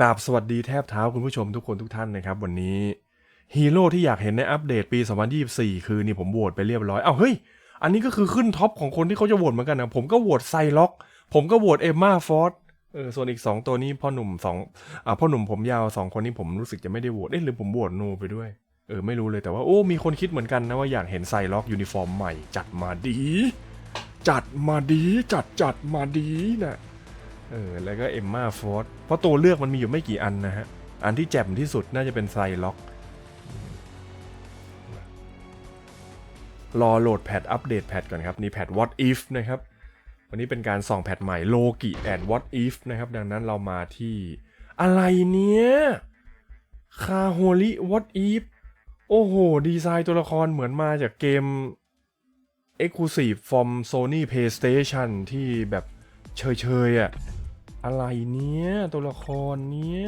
กราบสวัสดีแทบเท้าคุณผู้ชมทุกคนทุกท่านนะครับ วันนี้ฮีโร่ที่อยากเห็นในอัปเดตปี 2024 คือนี่ผมโหวตไปเรียบร้อย เอ้าเฮ้ย อันนี้ก็คือขึ้นท็อปของคนที่เขาจะโหวตเหมือนกันนะ ผมก็โหวตไซล็อก ผมก็โหวตเอมมาฟอร์ดเออส่วนอีก 2 ตัวนี้พ่อหนุ่มสองอ่าพ่อหนุ่มผมยาว2คนนี้ผมรู้สึกจะไม่ได้โหวตเอ๊ะหรือผมโหวตโนไปด้วยเออไม่รู้เลยแต่ว่าโอ้มีคนคิดเหมือนกันนะว่าอยากเห็นไซล็อกยูนิฟอร์มใหม่ จัดมาดี จัดมาดี จัดจัดมาดีนะ เออแล้วก็เอมมาฟอร์ดเพราะตัวเลือกมันมีอยู่ไม่กี่อันนะฮะ อันที่แจ่มที่สุดน่าจะเป็นไซล็อก รอโหลดแพทอัปเดตแพทก่อนครับ นี่แพท what if นะครับ วันนี้เป็นการส่องแพทใหม่โลกิแอน what if นะครับ ดังนั้นเรามาที่อะไรเนี้ยคาโฮลิ what if โอ้โห ดีไซน์ตัวละครเหมือนมาจากเกม Exclusive from Sony PlayStation ที่แบบเฉยๆอะ อะไรเนี้ยตัวละครเนี้ย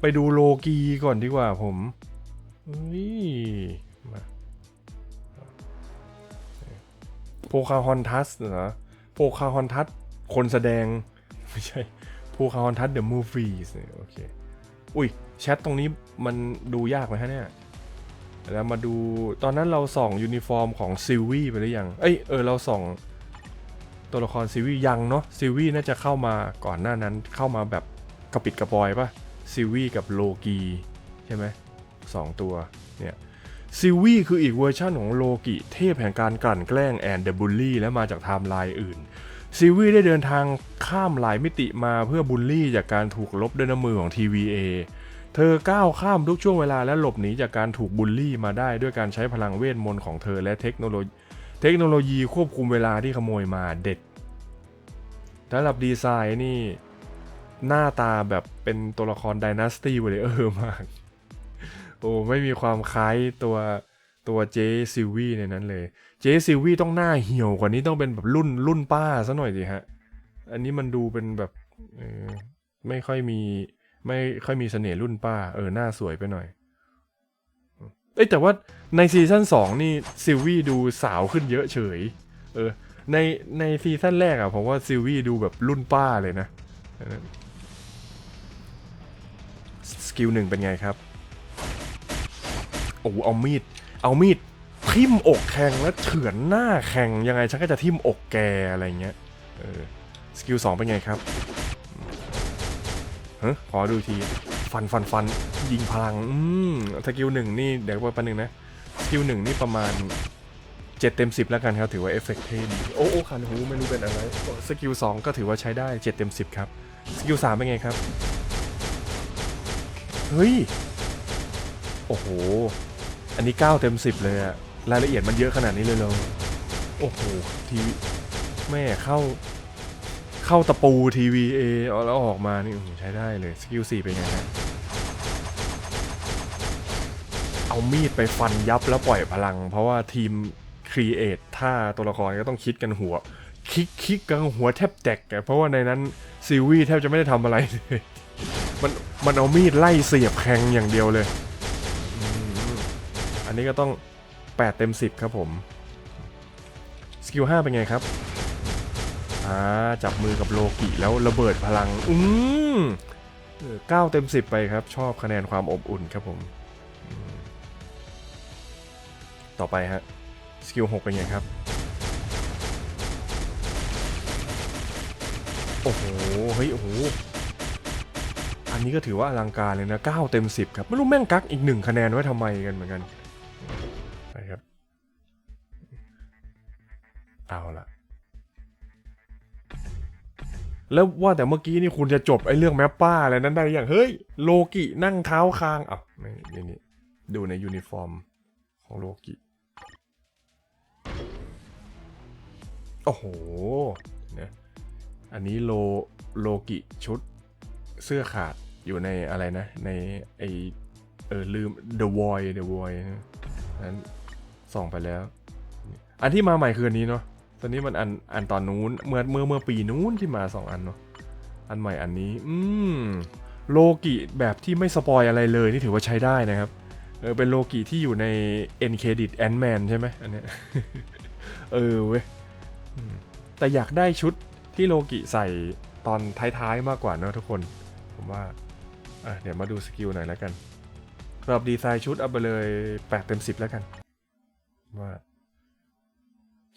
ไปดูโลกีก่อนดีกว่าผมเฮ้ยมาโพคาฮอนทัสเหรอโพคาฮอนทัสคนแสดง ไม่ใช่โพคาฮอนทัสเดอะมูฟวี่โอเค อุ้ยแชทตรงนี้มันดูยากไหมฮะเนี่ยแล้วมาดูตอนนั้นเราส่องยูนิฟอร์มของซิลวี่ไปหรือยัง เอ้ยเออเราส่อง ตัวละครซิวี่ยังเนาะซิวี่น่าจะเข้ามาก่อนหน้านั้นเข้ามาแบบกระปิดกระปอยปะซิวี่กับโลกีใช่ไหมสองตัวเนี่ยซิวี่คืออีกเวอร์ชั่นของโลกิเทพแห่งการกลั่นแกล้งแอนเดอะบูลลี่และมาจากไทม์ไลน์อื่นซิวี่ได้เดินทางข้ามหลายมิติมาเพื่อบูลลี่จากการถูกลบด้วยน้ำมือของ TVA เธอก้าวข้ามทุกช่วงเวลาและหลบหนีจากการถูกบูลลี่มาได้ด้วยการใช้พลังเวทมนต์ของเธอและเทคโนโลยี เทคโนโลยีควบคุมเวลาที่ขโมยมาเด็ดสำหรับดีไซน์นี่ หน้าตาแบบเป็นตัวละคร Dynasty Warrior มาก โอ้ไม่มีความคล้ายตัวตัวเจซิลวี่ในนั้นเลย เจซิลวี่ต้องหน้าเหี่ยวกว่านี้ต้องเป็นแบบรุ่นรุ่นป้าซะหน่อยสิฮะ อันนี้มันดูเป็นแบบออไม่ค่อยมี ไม่ค่อยมีเสน่ห์รุ่นป้า เออหน้าสวยไปหน่อย เอ้แต่ว่าในซีซั่น2นี่ซิลวี่ดูสาวขึ้นเยอะเฉย เออ ในในซีซั่นแรกอะผมว่าซิลวี่ดูแบบรุ่นป้าเลยนะสกิลหนึ่งเป็นไงครับ โอ้โหเอามีด เอามีดทิ่มอกแข่งแล้วเฉือนหน้าแข่งยังไงฉันก็จะทิ่มอกแกอะไรเงี้ย เออ สกิลสองเป็นไงครับฮะขอดูที ฟันฟันฟันยิงพลัง อืมสกิลหนึ่งนี่เดี๋ยวแป๊บนึงนะสกิลหนึ่งนี่ประมาณเจ็ดเต็มสิบแล้วกันครับถือว่าเอฟเฟกต์เท่ดีโอ้โอ้ขันหูไม่รู้เป็นอะไรสกิลสองก็ถือว่าใช้ได้เจ็ดเต็มสิบครับสกิลสามเป็นไงครับ เฮ้ย โอ้โห อันนี้9เต็ม10เลยอะรายละเอียดมันเยอะขนาดนี้เลยเหรอโอ้โหทีวีแม่เข้า เข้าตะปูทีวีเอแล้วออกมา นี่ใช้ได้เลย สกิล4เป็นไงฮะเอามีดไปฟันยับแล้วปล่อยพลัง เพราะว่าทีมครีเอทท่าตัวละครก็ต้องคิดกันหัว คิกคิกกันหัวแทบแตกเพราะว่าในนั้นซีวีแทบจะไม่ได้ทำอะไรเลยมันมันเอามีดไล่เสียบแทงอย่างเดียวเลย อันนี้ก็ต้อง 8 เต็ม 10 ครับผม สกิล 5 เป็นไงครับ อ่าจับมือกับโลกิแล้วระเบิดพลัง อืมเออ9เต็ม10ไปครับ ชอบคะแนนความอบอุ่นครับผมมต่อไปฮะ สกิล6เป็นไงครับ โอ้โห เฮ้ย โอ้โห อันนี้ก็ถือว่าอลังการเลยนะ9เต็ม10ครับ ไม่รู้แม่งกักอีกหนึ่งคะแนนไว้ทำไมกันเหมือนกันไปครับเอาละ แล้วว่าแต่เมื่อกี้นี่คุณจะจบไอ้เรื่องแมปป้าอะไรนั้นได้อย่างเฮ้ยโลกินั่งเท้าคางอะไม่นี่นี่ดูในยูนิฟอร์มของโลกิโอ้โหเนี่ยอันนี้โลโลกิชุดเสื้อขาดอยู่ในอะไรนะ ในไอเออลืม The Void The Void นั้นส่องไปแล้ว อันที่มาใหม่คืออันนี้เนาะ ตอนนี้มันอันอันตอนนู้นเมื่อเมื่อเมื่อปีนู้นที่มาสองอันเนาะอันใหม่อันนี้ อืมโลกิแบบที่ไม่สปอยอะไรเลยนี่ถือว่าใช้ได้นะครับเออเป็นโลกิที่อยู่ใน End Credit Ant Man ใช่ไหมอันเนี้ยเออเว้ยแต่อยากได้ชุดที่โลกิใส่ตอนท้ายๆมากกว่าเนอะทุกคน ผมว่าอะเดี๋ยวมาดูสกิลหน่อยแล้วกันสำหรับดีไซน์ชุดเอาไปเลยแปดเต็มสิบแล้วกันว่า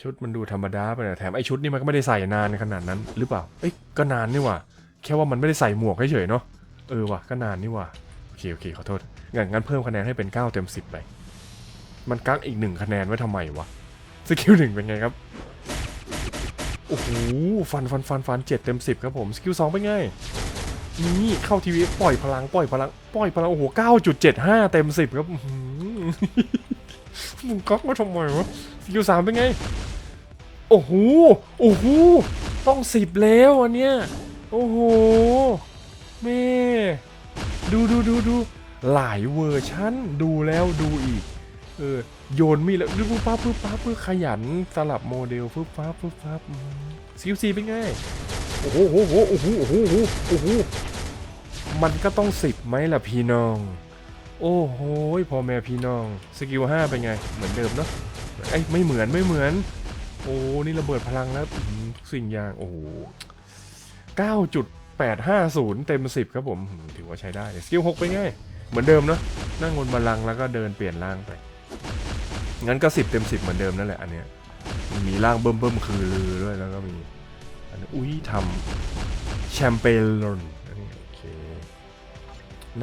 ชุดมันดูธรรมดาไปน่อยแถมไอชุดนี่มันก็ไม่ได้ใส่นานขนาดนั้น หรือเปล่า เอ้ยก็นานนี่ว่าแค่ว่ามันไม่ได้ใส่หมวกเฉยๆเนาะเออว่ะก็นานนี่ว่าโอเคโอเคขอโทษงั้นงั้นเพิ่มคะแนนให้เป็น 9 เต็ม 10 ไป มันกักอีกหนึ่งคะแนนไว้ทำไมวะสกิลหนึ่งเป็นไงครับโอ้โหฟันฟันฟันฟันเจ็ดเต็มสิบครับผมสกิลสองเป็นไงนี่เข้าทีวีปล่อยพลังปล่อยพลังปล่อยพลังโอ้โหเก้าจุดเจ็ดห้าเต็มสิบครับมึงก๊อกมาทำไมวะสกิลสามเป็นไง โอ้โห โอ้โห ต้องสิบแล้วอันเนี้ย โอ้โหแม่ดูดูดูดูหลายเวอร์ชั่นดูแล้วดูอีก เออ โยนมีแล้วดูปุ๊บปั๊บปุ๊บปั๊บปุ๊บขยันสลับโมเดลปุ๊บปั๊บปุ๊บปั๊บซิวซีเป็นไง โอ้โหโอ้โหโอ้โหโอ้โหโอ้โหโอ้โหมันก็ต้องสิบไหมล่ะพี่น้อง โอ้โหพ่อแม่พี่น้อง สกิลห้าเป็นไง เหมือนเดิมเนาะไอ้ยไม่เหมือนไม่เหมือน อ้นี่ระเบิดพลังแล้วทุกสิ่งอย่างโอ้โหเก้าจุดแปดห้าศูนย์เต็มสิบครับผมถือว่าใช้ได้สกิลหกเป็นไงเหมือนเดิมเนาะนั่งบนบัลลังก์แล้วก็เดินเปลี่ยนร่างไป งั้นก็สิบเต็มสิบเหมือนเดิมนั่นแหละอันเนี้ยมีร่างเบิ่มเบิ่มๆคือลือด้วยแล้วก็มีอันนี้อุ้ยทำแชมเปญลอนอันนี้โอเค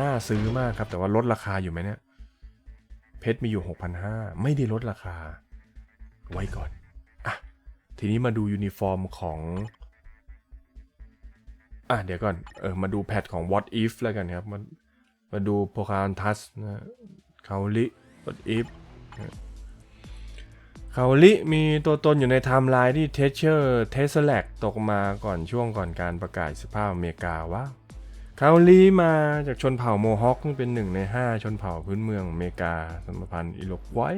น่าซื้อมากครับแต่ว่าลดราคาอยู่ไหมเนี่ย เพชรมีอยู่ 6,500 ไม่ได้ลดราคา ไว้ก่อน ทีนี้มาดูยูนิฟอร์มของอะเดี๋ยวก่อน เออ มาดูแพทของ What If แล้วกันครับ มามาดูโพคา n ทัสนะคาลิ What If คาลิมีตัวตนอยู่ในไทม์ไลน์ที่เทเชอร์เทสแลกตกมาก่อนช่วงก่อนการประกาศสภาพอเมริกาว่าคาลิมาจากชนเผ่าโมฮอคเป็นหนึ่งใน 5 ชนเผ่าพื้นเมืองอเมริกาสมพันธ์อิโลกไว้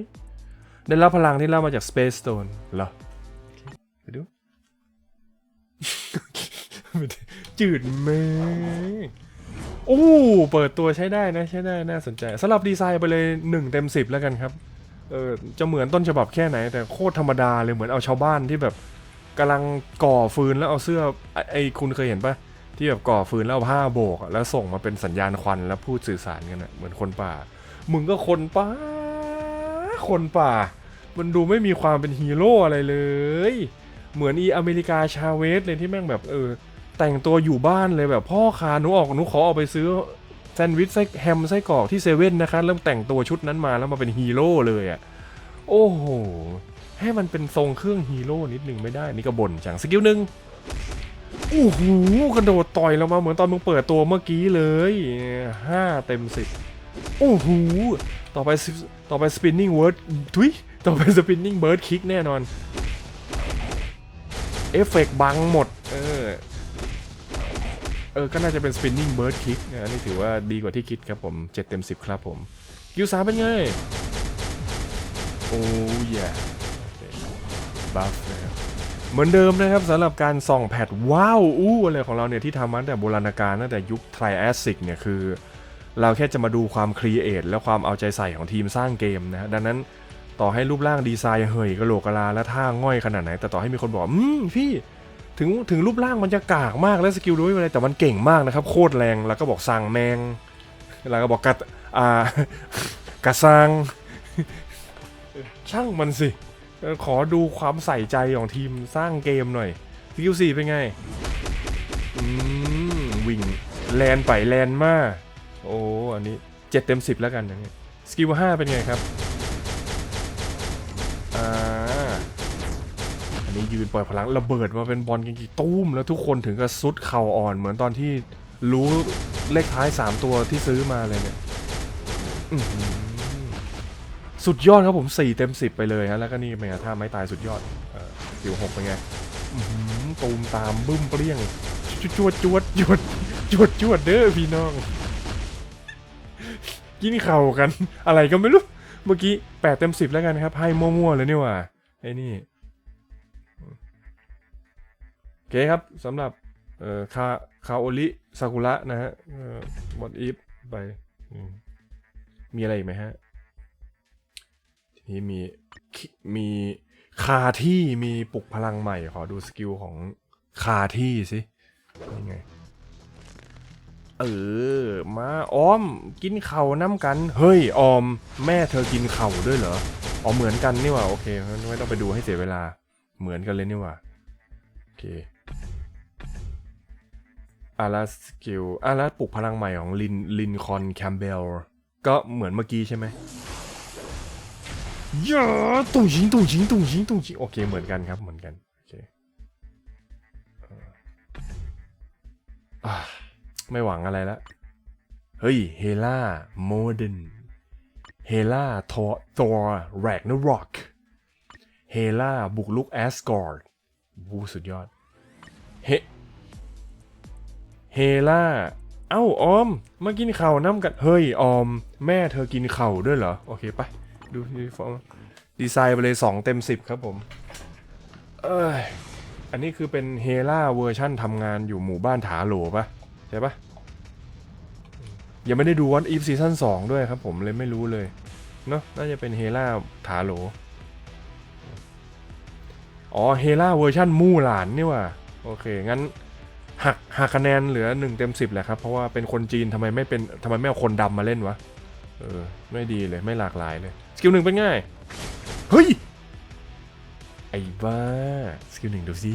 ได้รับพลังที่เล่ามาจาก Space Stone เหรอ จืดแม่โอ้เปิดตัวใช้ได้นะใช้ได้น่าสนใจสำหรับดีไซน์ไปเลย1เต็ม10 แล้วกันครับเออจะเหมือนต้นฉบับแค่ไหน แต่โคตรธรรมดาเลยเหมือนเอาชาวบ้านที่แบบกำลังก่อฟืนแล้วเอาเสื้อไอไอคุณเคยเห็นปะที่แบบก่อฟืนแล้วเอาผ้าโบก แล้วส่งมาเป็นสัญญาณควันแล้วพูดสื่อสารกันอะเหมือนคนป่า มึงก็คนป่า คนป่า มันดูไม่มีความเป็นฮีโร่อะไรเลย เหมือนอีอเมริกาชาเวสเลยที่แม่งแบบเออ แต่งตัวอยู่บ้านเลยแบบพ่อคาหนูออกหนูขอออกไปซื้อแซนด์วิชไส้แฮมไส้กรอกที่เซเว่นนะคะเริ่มแต่งตัวชุดนั้นมาแล้วมาเป็นฮีโร่เลยอะ่ะโอ้โหให้มันเป็นทรงเครื่องฮีโร่นิดนึงไม่ได้นี่ก็บ่นจังสกิลหนึ่งโอ้โหกระโดดต่อยเรามาเหมือนตอนมึงเปิดตัวเมื่อกี้เลยห้าเต็มสิบโอ้โหต่อไปต่อไปสปินนิ่งเวิร์ดทุยต่อไปสปินนิ่งเบิร์ดคิกแน่นอนเอฟเฟกต์บังหมด เอ เออ ก็น่าจะเป็น spinning bird kick นะอันนี่ถือว่าดีกว่าที่คิดครับผม 7 เต็ม 10 ครับผมคิวสามเป็นไง โอ้ยบัฟนะครับเหมือนเดิมนะครับสำหรับการส่องแพทว้าวอู้อะไรของเราเนี่ยที่ทำมาตั้งแต่โบราณกาลตั้งแต่ยุคไทรแอสซิกเนี่ยคือ เราแค่จะมาดูความครีเอทและความเอาใจใส่ของทีมสร้างเกมนะดังนั้นต่อให้รูปร่างดีไซน์เหยกะโหลกกะลาและท่าง่อยขนาดไหน แต่ต่อให้มีคนบอกอืมพี่ ถึงถึงรูปร่างมันจะกากมากและสกิลด้วยอะไรแต่มันเก่งมากนะครับ โคตรแรงแล้วก็บอกสั่งแมง แล้วก็บอกกัดอ่ากระซังช่างมันสิ ขอดูความใส่ใจของทีมสร้างเกมหน่อยสกิลสี่เป็นไงอืมวิ่งแลนไปแลนมา โอ้ อันนี้เจ็ดเต็มสิบแล้วกันอย่างเงี้ยสกิลห้าเป็นไงครับ ยืนปล่อยพลังระเบิดมาเป็นบอลกิงๆตุ้มแล้วทุกคนถึงกับซุดเข่าอ่อน เหมือนตอนที่รู้เลขท้าย 3 ตัวที่ซื้อมาเลยเนี่ยสุดยอดครับผม 4 เต็ม 10 ไปเลยฮะแล้วก็นี่เป็นไงท่าไม้ตายสุดยอดสิวหกเป็นไงตูมตามบึ้มเปรี้ยงจวดจวดจวดจวดจวดเด้อพี่น้อง กินเข่ากัน อะไรก็ไม่รู้ เมื่อกี้แปดเต็มสิบแล้วกันครับ ให้มั่วๆเลยนี่ว่าไอ้นี่ เคครับสำหรับคาคาโอริซากุระนะฮะบอดอีฟไป มีอะไรอีกไหมฮะ ทีนี้มี มีคาที่มีปลุกพลังใหม่ ขอดูสกิลของคาที่สิยังไง เออ มาอ้อมกินเข่าน้ำกัน เฮ้ย ออม แม่เธอกินเข่าด้วยเหรออ๋อเหมือนกันนี่ว่า โอเค ไม่ต้องไปดูให้เสียเวลา เหมือนกันเลยนี่ว่า โอเค อาราสกิลอาราปลุกพลังใหม่ของลินลินคอนแคมเบลก็เหมือนเมื่อกี้ใช่ไหมยาตุ่งชิงตุ่งชิงตุ่งชิงตุ่งชิงโอเคเหมือนกันครับเหมือนกันโอเคเอ่ออ่าไม่หวังอะไรละเฮ้ยเฮล่าโมเดนเฮล่าทอทอร์แรกนร็อกเฮล่าบุกลุกแอสกอร์ดวูสุดยอดเฮ เฮล่า เอ้าออม มากินข่าวน้ำกัน เฮ้ยออม แม่เธอกินเข่าด้วยเหรอ โอเคไป ดูยูนิฟอร์มดีไซน์ไปเลย 2 เต็ม 10 ครับผม เอ้ย อันนี้คือเป็นเฮล่าเวอร์ชั่นทำงานอยู่หมู่บ้านถาโหลปะใช่ปะยังไม่ได้ดูวันอีฟซีซั่น2ด้วยครับผมเลยไม่รู้เลย เนาะน่าจะเป็นเฮล่าถาโหล อ๋อ เฮล่าเวอร์ชันมู่หลานนี่ว่ะโอเค งั้น หักหักคะแนนเหลือ1เต็ม10แหละครับ เพราะว่าเป็นคนจีนทำไมไม่เป็นทำไมไม่เอาคนดำมาเล่นวะ เออ ไม่ดีเลยไม่หลากหลายเลย สกิลหนึ่งเป็นง่าย เฮ้ย ไอ้บ้า สกิลหนึ่งดูสิ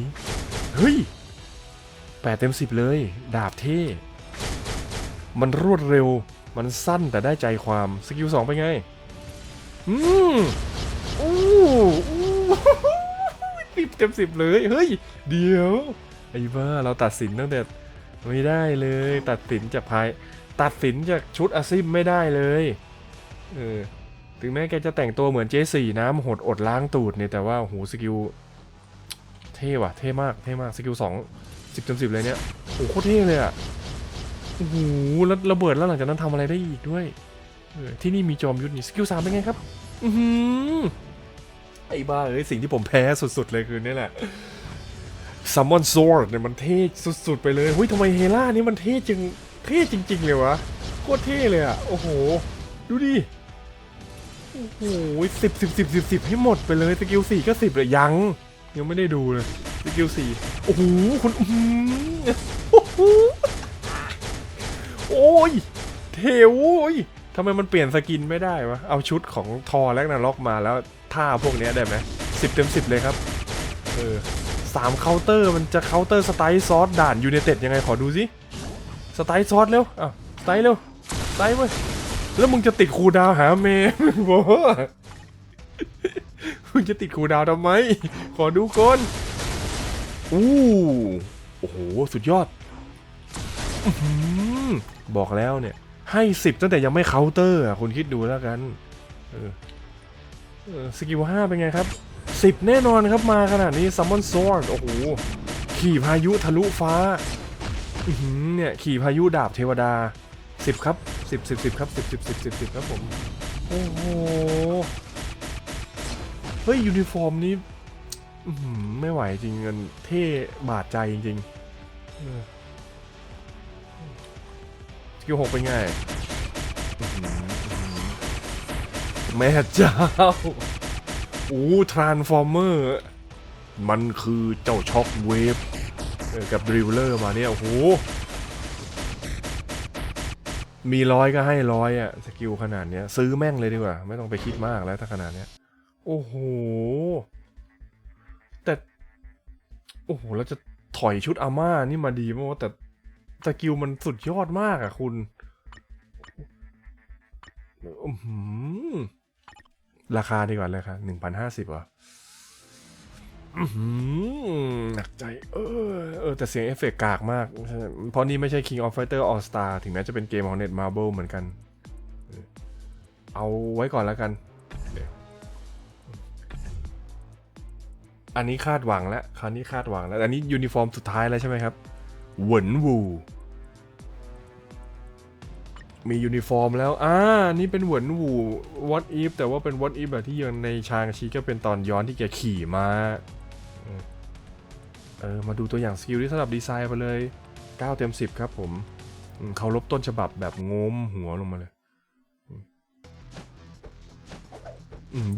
เฮ้ยแปดเต็มสิบเลย ดาบเท่ มันรวดเร็ว มันสั้นแต่ได้ใจความ สกิลสองเป็นไง อืมอู้อู้สิบเต็มสิบเลย เฮ้ย เดี๋ยว ไอ้บ้าเราตัดสินตั้งแต่ไม่ได้เลย ตัดสินจากภาย ตัดสินจากชุดอาซิมไม่ได้เลยเออถึงแม้แกจะแต่งตัวเหมือนเจสี่น้ำหดอดล้างตูดเนี่ยแต่ว่าโหสกิลเท่ว่ะเท่มากเท่มากสกิลสองสิบเต็มสิบเลยเนี่ยโอ้โหโคตรเท่เลยอะโอ้โหแล้วระเบิดแล้วหลังจากนั้นทำอะไรได้อีกด้วยเออที่นี่มีจอมยุทธนี่สกิลสามเป็นไงครับ อือหือไอ้บ้าเอ้ยสิ่งที่ผมแพ้สุดๆเลยคือนี่แหละ ซัมมอนซอร์เนี่ยมันเท่สุดๆไปเลยเฮ้ยทำไมเฮล่านี่มันเท่จริงเท่จริง ๆ เลยวะโคตรเท่เลยอะโอ้โห ดูดิโอ้โหสิบสิบสิบสิบสิบให้หมดไปเลยสกิลสี่ก็สิบเลยยัง ยังไม่ได้ดูเลยสกิลสี่โอ้โหคุณอื้อหือโอ้โหโอ้ยเทโอ้ยทำไมมันเปลี่ยนสกินไม่ได้วะเอาชุดของทอแลกนาล็อกมาแล้วท่าพวกนี้ได้ไหมสิบเต็มสิบเลยครับ เออ สามเคาน์เตอร์มันจะเคาน์เตอร์สไตล์ซอสด่านยูเนเต็ดยังไงขอดูสิสไตล์ซอสเร็วอะสไตล์เร็วสไตล์เว้ยแล้วมึงจะติดครูดาวหาเมย์มึงบอมึงจะติดครูดาวทำไม ขอดูก่อนอู้โอ้โห สุดยอดอบอกแล้วเนี่ย ให้สิบตั้งแต่ยังไม่เคาน์เตอร์อะคุณคิดดูแล้วกัน เออสกิลห้าเป็นไงครับ สิบแน่นอนครับมาขนาดนี้ซัมมอนซอร์โอ้โห ขี่พายุทะลุฟ้าเนี่ยขี่พายุดาบเทวดาสิบครับสิบสิบสิบครับสิบสิบสิบสิบสิบครับผม โอ้โห เฮ้ย ยูนิฟอร์มนี้ไม่ไหวจริงเงินเท่บาดใจจริงๆสกิลหกเป็นไงแม่เจ้า อ้ทรานส์ฟอร์เมอร์มันคือเจ้าช็อคเวฟกับดริวเลอร์มาเนี่ย โอ้โห มีร้อยก็ให้ร้อยอะสกิลขนาดเนี้ย ซื้อแม่งเลยดีกว่า ไม่ต้องไปคิดมากแล้วถ้าขนาดเนี้ย โอ้โห แต่ โอ้โห แล้วจะถอยชุดอาม่านี่มาดีมากแต่สกิลมันสุดยอดมากอะคุณอื้อหือ ราคาดีกว่าเลยค่ะหนึ่งพันห้าสิบอะอื้อหือหนักใจ เออเออแต่เสียงเอฟเฟกกากมาก เพราะนี่ไม่ใช่ King of Fighter All Star ถึงแม้จะเป็นเกมของ Netmarble เหมือนกัน เอาไว้ก่อนแล้วกัน อันนี้คาดหวังแล้ว คราวนี้คาดหวังแล้ว อันนี้ยูนิฟอร์มสุดท้ายแล้วใช่ไหมครับ เหวินวู มียูนิฟอร์มแล้ว อ่า นี่เป็นเหวินวู what if แต่ว่าเป็น what if แบบที่ยังในชางชีก็เป็นตอนย้อนที่แกขี่มาเออ มาดูตัวอย่างสกิลที่สำหรับดีไซน์ไปเลย 9 เต็ม 10 ครับผมเขาลบต้นฉบับแบบงมหัวลงมาเลย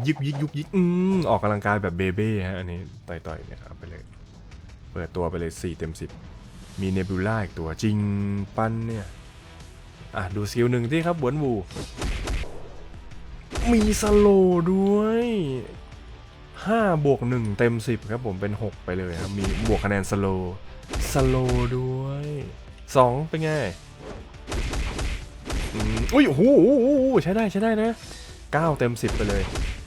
ยึกยิกยุกยิกอืมออกกำลังกายแบบเบเบ้ฮะ อันนี้ต่อยๆเนี่ยเอาไปเลย เปิดตัวไปเลย 4 เต็ม 10 มีเนบูล่าอีกตัวจริงปั้นเนี่ย อะดูสกิลหนึ่งที่ครับหวนวู มีสโลด้วย5บวก1เต็ม 10 ครับผมเป็น 6 ไปเลยครับ มีบวกคะแนนสโลสโลด้วย 2 เป็นไงอืมอุ้ยโอ้โหใช้ได้ใช้ได้นะ 9 เต็ม 10 ไปเลย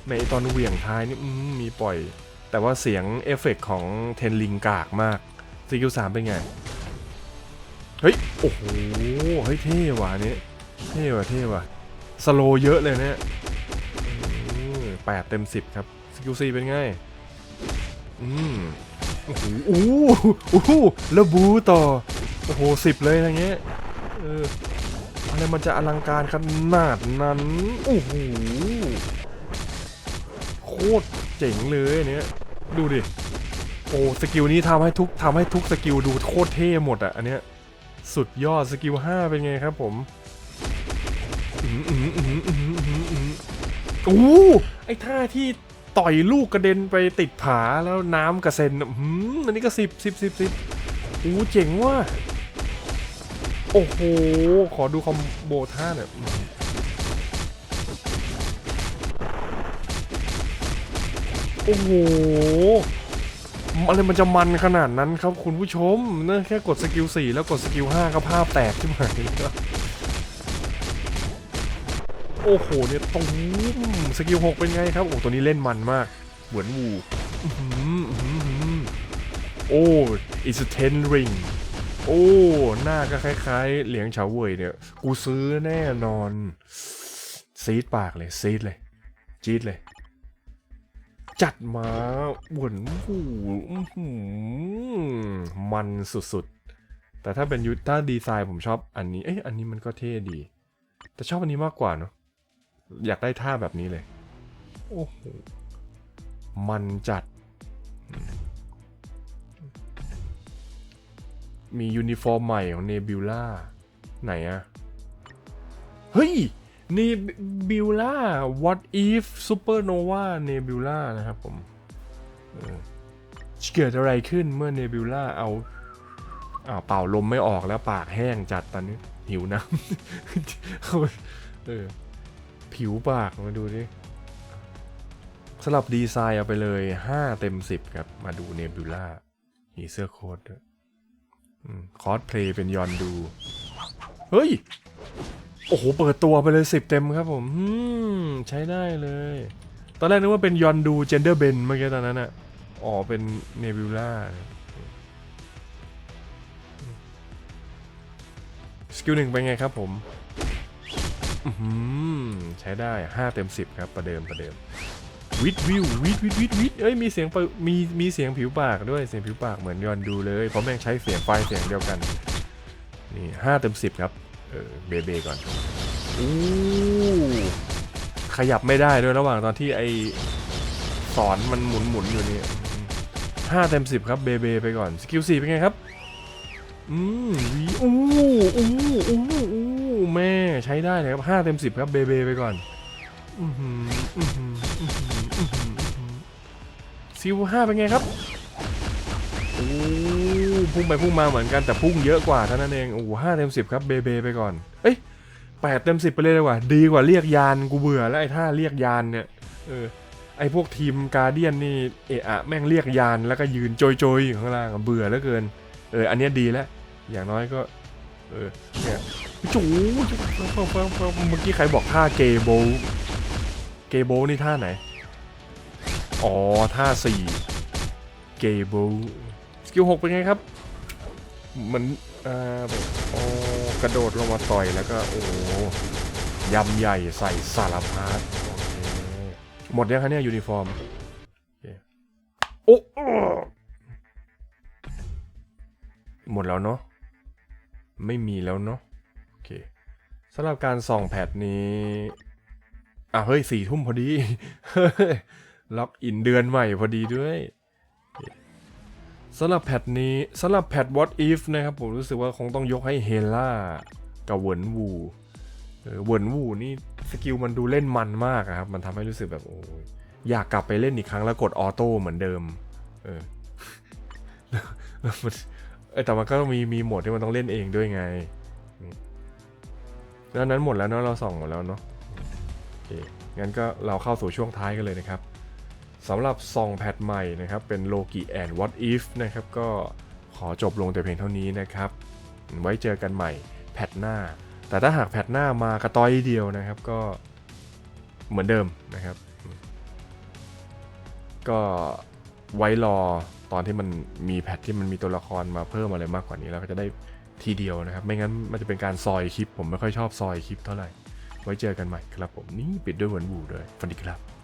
ในตอนเหวี่ยงท้ายนี่มีปล่อย แต่ว่าเสียงเอฟเฟกต์ของเทนลิงกากมากสกิลสามเป็นไง เฮ้ย โอ้โห เฮ้ยเท่ว่ะนี้เท่ว่ะเท่ว่ะ สโลเยอะเลยเนี่ยแปดเต็มสิบครับ สกิลซีเป็นไง อืมโอ้โหโอ้โหโอ้โหแล้วบูต่อ โอ้โหสิบเลยอะไรเงี้ย เออ อะไรมันจะอลังการขนาดนั้น โอ้โห โคตรเจ๋งเลยเนี้ย ดูดิ โอ้สกิลนี้ทำให้ทุกทำให้ทุกสกิลดูโคตรเท่หมดอะอันเนี้ย สุดยอดสกิล5เป็นไงครับผมอืมอืมอืมอืมอืมอืมโอ้ไอท่าที่ต่อยลูกกระเด็นไปติดผาแล้วน้ำกระเซ็นอืมอันนี้ก็สิบสิบสิบสิบโอ้เจ๋งว่ะโอ้โห ขอดูคอมโบท่าหน่อยอืมโอ้โห อะไรมันจะมันขนาดนั้นครับคุณผู้ชมเนะแค่กดสกิล4แล้วกดสกิล5ก็ภาพแตกขึ้นมาแล้วโอ้โหเนี่ยตุ้มสกิล6เป็นไงครับโอ้ตัวนี้เล่นมันมาก เหมือนวูอื้อหืออื้อหือโอ้ it's a ten ring โอ้หน้าก็คล้ายๆ เหลียงเฉาเว่ยเนี่ย กูซื้อแน่นอน ซีดปากเลย ซีดเลย จี๊ดเลย จัดมาหวนหูหือมันสุดๆ แต่ถ้าเป็นยุทธาดีไซน์ผมชอบอันนี้ เอ๊ะอันนี้มันก็เท่ดี แต่ชอบอันนี้มากกว่าเนาะอยากได้ท่าแบบนี้เลย โอ้โห มันจัด มียูนิฟอร์มใหม่ของเนบิวล่าไหนอะเฮ้ย นบิวล่า what if supernova nebula นะครับผมเกิดอะไรขึ้นเมื่อเนบิวล่าเอาอ้าวเป่าลมไม่ออกแล้วปากแห้งจัดตอนนี้ หิวน้ำเข้าไปเออผิวปากมาดูดิสำหรับดีไซน์เอาไปเลย 5 เต็ม 10 ครับ มาดูเนบิวล่ามีเสื้อโค้ดด้วยคอสเพลย์เป็นยอนดู เฮ้ย โอ้โห เปิดตัวไปเลยสิบเต็มครับผมใช้ได้เลย ตอนแรกนึกว่าเป็นยอนดูเจนเดอร์เบนเมื่อกี้ตอนนั้นอะอ๋อ เป็นเนบิวล่าสกิลหนึ่งเป็นไงครับผมอื้อหือใช้ได้ห้าเต็มสิบครับประเดิมประเดิมวิดวิววิดวิดวิดวิดเอ้ยมีเสียงมีมีเสียงผิวปากด้วยเสียงผิวปากเหมือนยอนดูเลยเพราะแม่งใช้เสียงไฟเสียงเดียวกันนี่ห้าเต็มสิบครับ เออเบเบก่อนอู้ขยับไม่ได้ด้วยระหว่างตอนที่ไอสอนมันหมุนหมุนอยู่นี่ห้าเต็มสิบครับเบเบไปก่อนสกิลสี่เป็นไงครับอืมวีอู้อู้อู้อู้แม่ใช้ได้เลยครับห้าเต็มสิบครับเบเบไปก่อนอือหืออือหืออือหืออื้อหืออื้อหือสกิลห้าเป็นไงครับโอ้ พุ่งไปพุ่งมาเหมือนกันแต่พุ่งเยอะกว่าเท่านั้นเองโอ้ห้าเต็มสิบครับเบเบไปก่อน เอ้ยแปดเต็มสิบไปเลยดีกว่า ดีกว่าเรียกยานกูเบื่อแล้วไอ้ท่าเรียกยานเนี่ยเออไอ้พวกทีมการเดียนนี่เอะอะแม่งเรียกยานแล้วก็ยืนโจยๆอยู่ข้างล่างเบื่อเหลือเกินเอออันนี้ดีแล้วอย่างน้อยก็เออเนี่ยจูเมื่อกี้ใครบอกท่าเกโบลเกโบลนี่ท่าไหนอ๋อท่าสี่เกโบ ลสกิลหกเป็นไงครับ เหมือนอ่าแบบอ๋อกระโดดลงมาต่อยแล้วก็โอ้ยำใหญ่ใส่สารพัดโอเคหมดยังคะเนี่ยยูนิฟอร์มโอ้หมดแล้วเนาะไม่มีแล้วเนาะโอเคสำหรับการส่องแพทนี้อะเฮ้ยสี่ทุ่มพอดีล็อกอินเดือนใหม่พอดีด้วย สำหรับแพทนี้สำหรับแพท what if นะครับผมรู้สึกว่าคงต้องยกให้เฮล่ากับเวินวูเวินวูนี่สกิลมันดูเล่นมันมากครับ มันทำให้รู้สึกแบบโอ้ยอยากกลับไปเล่นอีกครั้งแล้วกดออโต้เหมือนเดิม เออแล้วมันแต่มันก็มีมีโหมดที่มันต้องเล่นเองด้วยไงนี่แล้วนั้นหมดแล้วเนาะเราส่องหมดแล้วเนาะโอเคงั้นก็เราเข้าสู่ช่วงท้ายกันเลยนะครับ สำหรับส่องแพทใหม่นะครับ เป็นโลกิแอนด์ what if นะครับ ก็ขอจบลงแต่เพียงเท่านี้นะครับ ไว้เจอกันใหม่แพทหน้า แต่ถ้าหากแพทหน้ามากระต้อยเดียวนะครับก็เหมือนเดิมนะครับ ก็ไว้รอตอนที่มันมีแพทที่มันมีตัวละครมาเพิ่มอะไรมากกว่านี้แล้วก็จะได้ทีเดียวนะครับ ไม่งั้นมันจะเป็นการซอยคลิป ผมไม่ค่อยชอบซอยคลิปเท่าไหร่ ไว้เจอกันใหม่ครับผมนี่ปิดด้วยหมือนบูด้วยสวัสดีครับ